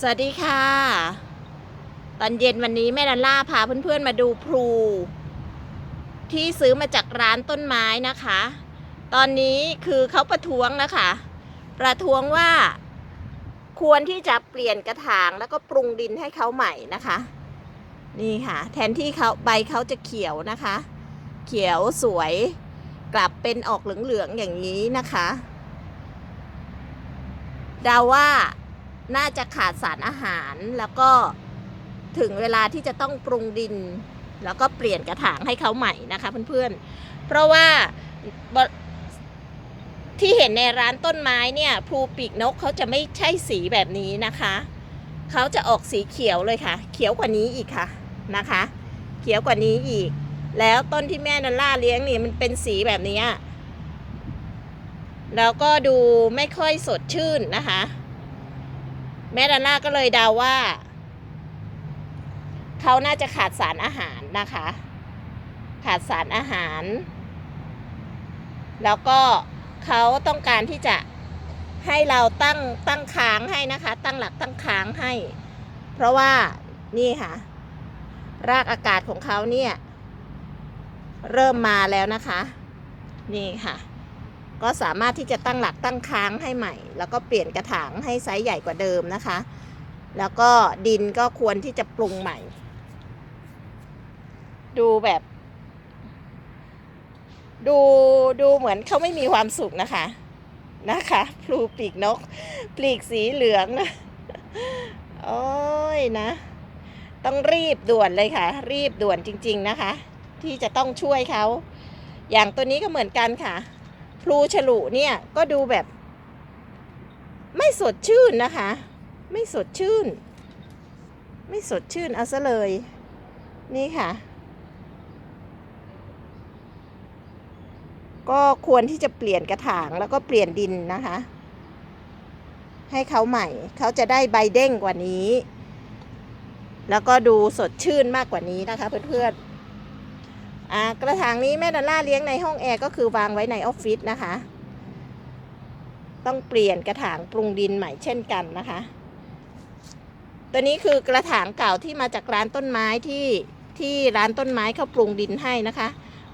สวัสดีค่ะ ตอนเย็นวันนี้แม่ดันล่าพาเพื่อนๆมาดูพลู ที่ซื้อมาจากร้านต้นไม้นะคะ ตอนนี้คือเขาประท้วงนะคะ ประท้วงว่า ควรที่จะเปลี่ยนกระถางแล้วก็ปรุงดินให้เขาใหม่นะคะ นี่ค่ะ แทนที่เขาใบเขาจะเขียวนะคะ เขียวสวยกลับเป็นออกเหลืองๆอย่างนี้นะคะเดาว่า น่าจะขาดสารอาหารแล้วก็ถึงเวลาที่จะต้องปรุงดิน แล้วก็เปลี่ยนกระถางให้เขาใหม่นะคะเพื่อนๆ เพราะว่าที่เห็นในร้านต้นไม้เนี่ยพลูปีกนกเขาจะไม่ใช่สีแบบนี้นะคะ เขาจะออกสีเขียวเลยค่ะ เขียวกว่านี้อีกค่ะนะคะ เขียวกว่านี้อีก แล้วต้นที่แม่นันล่าเลี้ยงนี่มันเป็นสีแบบนี้แล้วก็ดูไม่ค่อยสดชื่นนะคะ แม่ดาน่าก็เลยเดาว่า เขาน่าจะขาดสารอาหารนะคะ ขาดสารอาหาร แล้วก็เขาต้องการที่จะให้เราตั้งตั้งค้างให้นะคะ ตั้งหลักตั้งค้างให้ เพราะว่านี่ค่ะ รากอากาศของเขาเนี่ย เริ่มมาแล้วนะคะ นี่ค่ะ ก็สามารถที่จะตั้งหลักตั้งค้างให้ใหม่ แล้วก็เปลี่ยนกระถางให้ไซส์ใหญ่กว่าเดิมนะคะ แล้วก็ดินก็ควรที่จะปรุงใหม่ ดูแบบ ดูดูเหมือนเขาไม่มีความสุขนะคะนะคะพลูปีกนก ปลีกสีเหลืองนะโอ้ยนะ ต้องรีบด่วนเลยค่ะ รีบด่วนจริง ๆนะคะ ที่จะต้องช่วยเขา อย่างตัวนี้ก็เหมือนกันค่ะ พลูฉลุเนี่ยก็ดูแบบ ไม่สดชื่นนะคะ ไม่สดชื่น ไม่สดชื่นเอาซะเลย นี่ค่ะ ก็ควรที่จะเปลี่ยนกระถางแล้วก็เปลี่ยนดินนะคะ ให้เขาใหม่ เขาจะได้ใบเด้งกว่านี้ แล้วก็ดูสดชื่นมากกว่านี้นะคะเพื่อนๆ อ่ากระถางนี้แม่ดอลล่าเลี้ยงในห้องแอร์ก็คือวางไว้ในออฟฟิศนะคะ ต้องเปลี่ยนกระถางปรุงดินใหม่เช่นกันนะคะ ตัวนี้คือกระถางเก่าที่มาจากร้านต้นไม้ที่ที่ร้านต้นไม้เขาปรุงดินให้นะคะ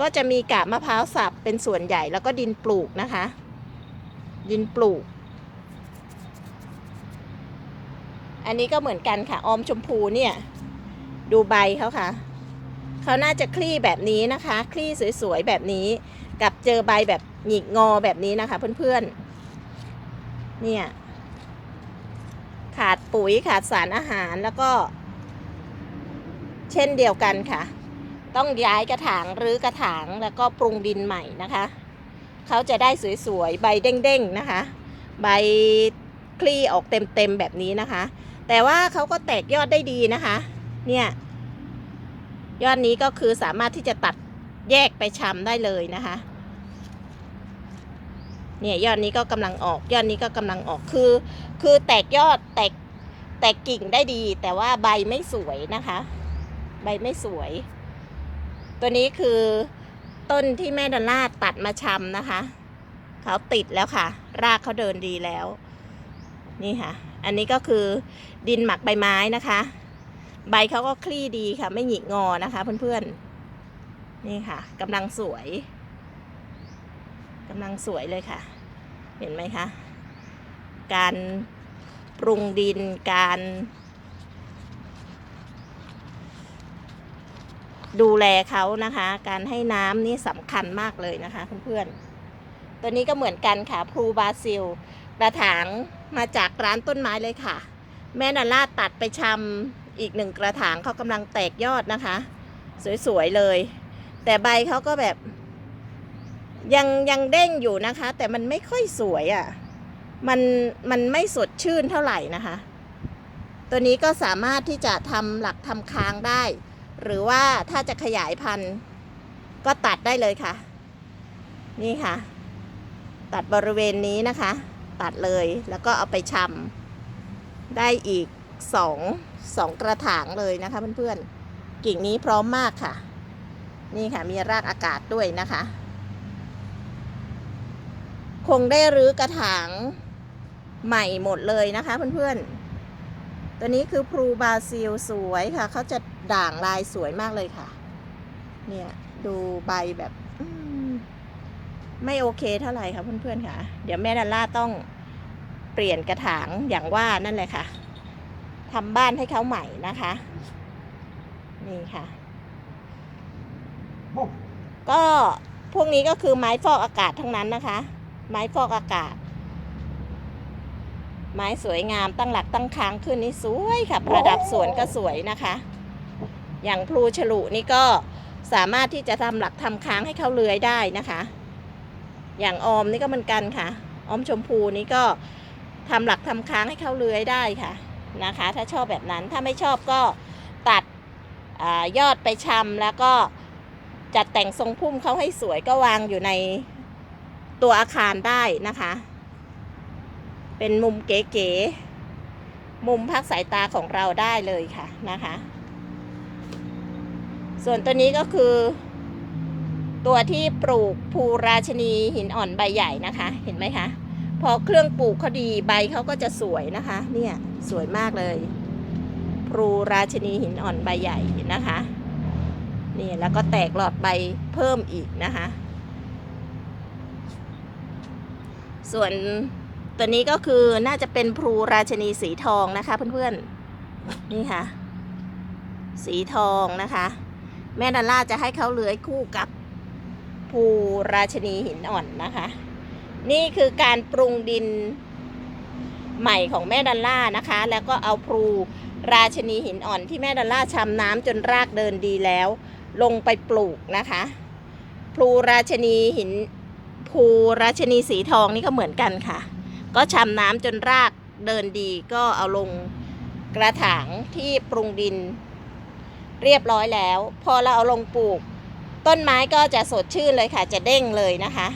ก็จะมีกาบมะพร้าวสับเป็นส่วนใหญ่แล้วก็ดินปลูกนะคะ ดินปลูก อันนี้ก็เหมือนกันค่ะ ออมชมพูเนี่ย ดูใบเขาค่ะ เขาน่าจะคลี่แบบนี้นะคะ คลี่สวยๆแบบนี้ กับเจอใบแบบหงิกงอแบบนี้นะคะ เพื่อนๆ เนี่ย ขาดปุ๋ยขาดสารอาหารแล้วก็ เช่นเดียวกันค่ะ ต้องย้ายกระถางหรือกระถางแล้วก็ปรุงดินใหม่นะคะ เขาจะได้สวยๆ ใบเด้งๆนะคะ ใบคลี่ออกเต็มๆแบบนี้นะคะ แต่ว่าเขาก็แตกยอดได้ดีนะคะ เนี่ย ยอดนี้ก็คือสามารถที่จะตัดแยกไปชำได้เลยนะคะ เนี่ยยอดนี้ก็กำลังออก ยอดนี้ก็กำลังออกคือ คือแตกยอดแตกแตกกิ่งได้ดี แต่ว่าใบไม่สวยนะคะ ใบไม่สวย ตัวนี้คือต้นที่แม่ดอลล่าตัดมาชำนะคะเขาติดแล้วค่ะ รากเขาเดินดีแล้ว นี่ค่ะ อันนี้ก็คือดินหมักใบไม้นะคะ ใบเขาก็คลี่ดีค่ะ ไม่หงิกงอนะคะ เพื่อนๆ นี่ค่ะกำลังสวยกำลังสวยเลยค่ะ เห็นไหมคะ การปรุงดินการ ดูแลเขานะคะ การให้น้ำนี่สำคัญมากเลยนะคะ เพื่อนๆ ตัวนี้ก็เหมือนกันค่ะพลูบาซิล กระถางมาจากร้านต้นไม้เลยค่ะ แม่นาลาตัดไปชำ อีกหนึ่งกระถางเขากำลังแตกยอดนะคะ สวยๆเลย แต่ใบเขาก็แบบ ยังยังเด้งอยู่นะคะ แต่มันไม่ค่อยสวยอะ่ะมันมันไม่สดชื่นเท่าไหร่นะคะ ตัวนี้ก็สามารถที่จะทำหลักทำค้างได้ หรือว่าถ้าจะขยายพันธุ์ก็ตัดได้เลยค่ะ นี่ค่ะ ตัดบริเวณนี้นะคะ ตัดเลยแล้วก็เอาไปชำได้อีกสอง สองกระถางเลยนะคะเพื่อนๆกิ่งนี้พร้อมมากค่ะ นี่ค่ะมีรากอากาศด้วยนะคะ คงได้รื้อกระถางใหม่หมดเลยนะคะเพื่อนๆ ตัวนี้คือพลูบราซิลสวยค่ะ เขาจะด่างลายสวยมากเลยค่ะ เนี่ยดูใบแบบไม่โอเคเท่าไหร่ค่ะเพื่อนๆค่ะ เดี๋ยวแม่ดัลล่าต้องเปลี่ยนกระถางอย่างว่านั่นแหละค่ะ ทำบ้านให้เขาใหม่นะคะ นี่ค่ะ ก็พวกนี้ก็คือไม้ฟอกอากาศทั้งนั้นนะคะ ไม้ฟอกอากาศ ไม้สวยงามตั้งหลักตั้งค้างขึ้นนี่สวยค่ะ ประดับสวนก็สวยนะคะ อย่างพลูฉลุนี่ก็สามารถที่จะทำหลักทำค้างให้เขาเลื้อยได้นะคะ อย่างออมนี่ก็เหมือนกันค่ะ ออมชมพูนี่ก็ทำหลักทำค้างให้เขาเลื้อยได้ค่ะ นะคะ ถ้าชอบแบบนั้นถ้าไม่ชอบก็ตัดอยอดไปชำแล้วก็จัดแต่งทรงพุ่มเขาให้สวยก็วางอยู่ในตัวอาคารได้นะคะ เป็นมุมเก๋ๆมุมพักสายตาของเราได้เลยค่ะนะคะ ส่วนตัวนี้ก็คือ ตัวที่ปลูกภูราชนีหินอ่อนใบใหญ่นะคะ เห็นไหมคะ พอเครื่องปลูกเขาดีใบเขาก็จะสวยนะคะ เนี่ยสวยมากเลย พลูราชนีหินอ่อนใบใหญ่นะคะนี่แล้วก็แตกหลอดใบเพิ่มอีกนะคะ ส่วนตัวนี้ก็คือน่าจะเป็นพลูราชนีสีทองนะคะ เพื่อนๆ นี่ค่ะ สีทองนะคะ แม่ดัลล่าจะให้เขาเลื้อยคู่กับภูราชนีหินอ่อนนะคะ นี่คือการปรุงดินใหม่ของแม่ดัลล่านะคะ แล้วก็เอาพลูราชนีหินอ่อนที่แม่ดัลล่าชำน้ำจนรากเดินดีแล้ว ลงไปปลูกนะคะ พลูราชนีหินภูราชนีสีทองนี่ก็เหมือนกันค่ะ ก็ชำน้ำจนรากเดินดีก็เอาลงกระถางที่ปรุงดิน เรียบร้อยแล้ว พอเราเอาลงปลูก ต้นไม้ก็จะสดชื่นเลยค่ะ จะเด้งเลยนะคะ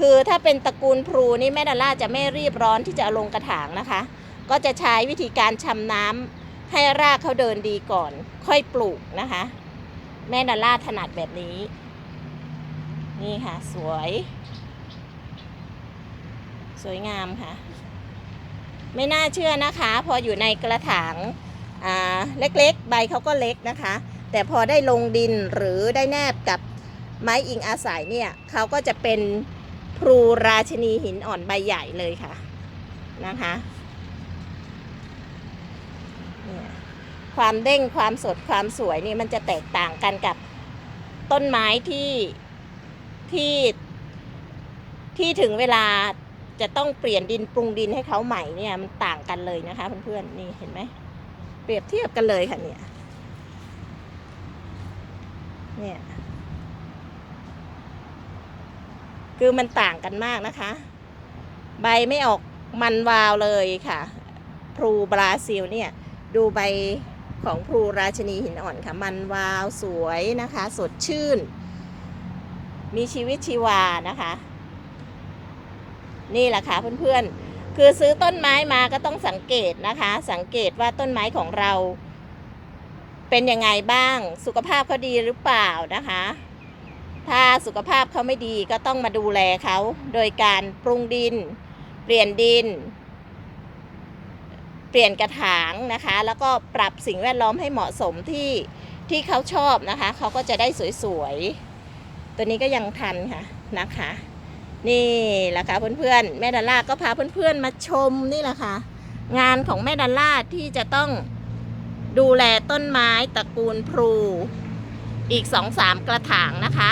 คือถ้าเป็นตระกูลพลูนี่แม่ดาล่าจะไม่รีบร้อนที่จะลงกระถางนะคะ ก็จะใช้วิธีการชำน้ำให้รากเขาเดินดีก่อน ค่อยปลูกนะคะ แม่ดาล่าถนัดแบบนี้ นี่ค่ะ สวย สวยงามค่ะ ไม่น่าเชื่อนะคะ พออยู่ในกระถางเล็กๆ ใบเขาก็เล็กนะคะ แต่พอได้ลงดินหรือได้แนบกับไม้อิงอาศัยเนี่ยเขาก็จะเป็น พลูราชนีหินอ่อนใบใหญ่เลยค่ะนะคะเนี่ยความเด้งความสดความสวยนี่มันจะแตกต่างกันกับต้นไม้ที่ที่ที่ถึงเวลาจะต้องเปลี่ยนดินปรุงดินให้เขาใหม่เนี่ยมันต่างกันเลยนะคะเพื่อนๆนี่เห็นไหมเปรียบเทียบกันเลยค่ะเนี่ยเนี่ย คือมันต่างกันมากนะคะ ใบไม่ออกมันวาวเลยค่ะพลูบราซิลเนี่ยดูใบของพลูราชนีหินอ่อนค่ะ มันวาวสวยนะคะ สดชื่น มีชีวิตชีวานะคะ นี่แหละค่ะเพื่อนๆ คือซื้อต้นไม้มาก็ต้องสังเกตนะคะ สังเกตว่าต้นไม้ของเรา เป็นยังไงบ้าง สุขภาพเขาดีหรือเปล่านะคะ ถ้าสุขภาพเขาไม่ดีก็ต้องมาดูแลเขา โดยการปรุงดิน เปลี่ยนดิน เปลี่ยนกระถางนะคะ แล้วก็ปรับสิ่งแวดล้อมให้เหมาะสมที่ที่เขาชอบนะคะ เขาก็จะได้สวยๆ ตัวนี้ก็ยังทันค่ะนะคะ นี่แหละค่ะเพื่อนๆ แม่ดอลล่าก็พาเพื่อนๆมาชมนี่แหละค่ะ งานของแม่ดอลล่าที่จะต้องดูแลต้นไม้ตระกูลพลู อีกสองสามกระถางนะคะ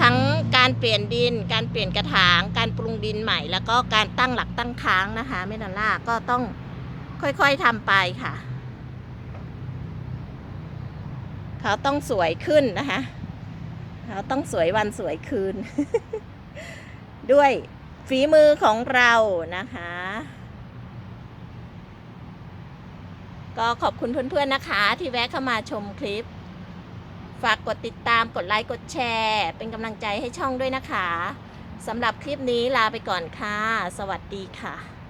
ทั้งการเปลี่ยนดิน การเปลี่ยนกระถาง การปรุงดินใหม่ แล้วก็การตั้งหลักตั้งค้างนะคะแม่ดอลล่าก็ต้องค่อยๆทำไปค่ะ เขาต้องสวยขึ้นนะคะเราต้องสวยวันสวยคืน ด้วยฝีมือของเรานะคะ ก็ขอบคุณเพื่อนๆนะคะ ที่แวะเข้ามาชมคลิป ฝากกดติดตามกดไลค์กดแชร์ เป็นกำลังใจให้ช่องด้วยนะคะสำหรับคลิปนี้ลาไปก่อนค่ะ สวัสดีค่ะ